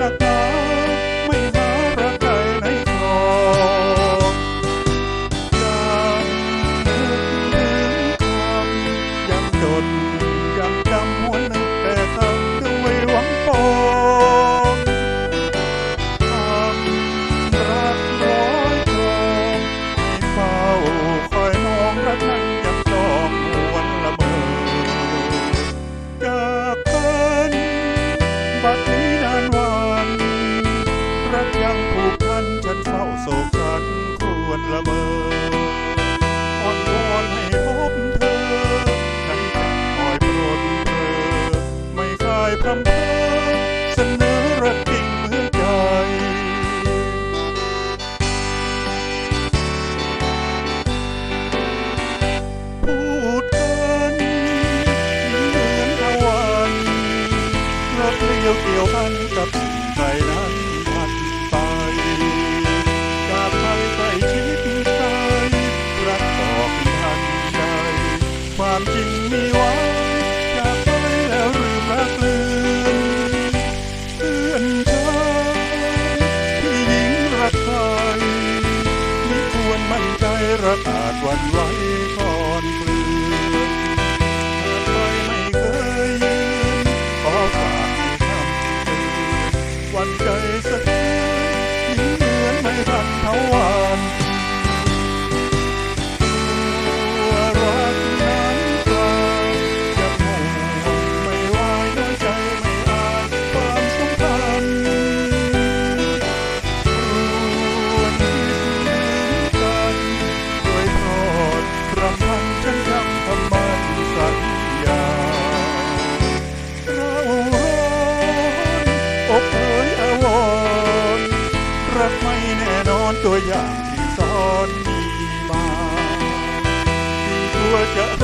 นักหนาไม่หารักใครในคองยังนึกถึยังด ความจริงมีหวังอยากไปแล้วหรือรักลืมเตือนใจที่หญิงรักใครไม่ควรมั่นใจระอาจวันไหว รักไม่แน่นอนตัวอย่างที่ซ่อนมีมาที่ตัวจะ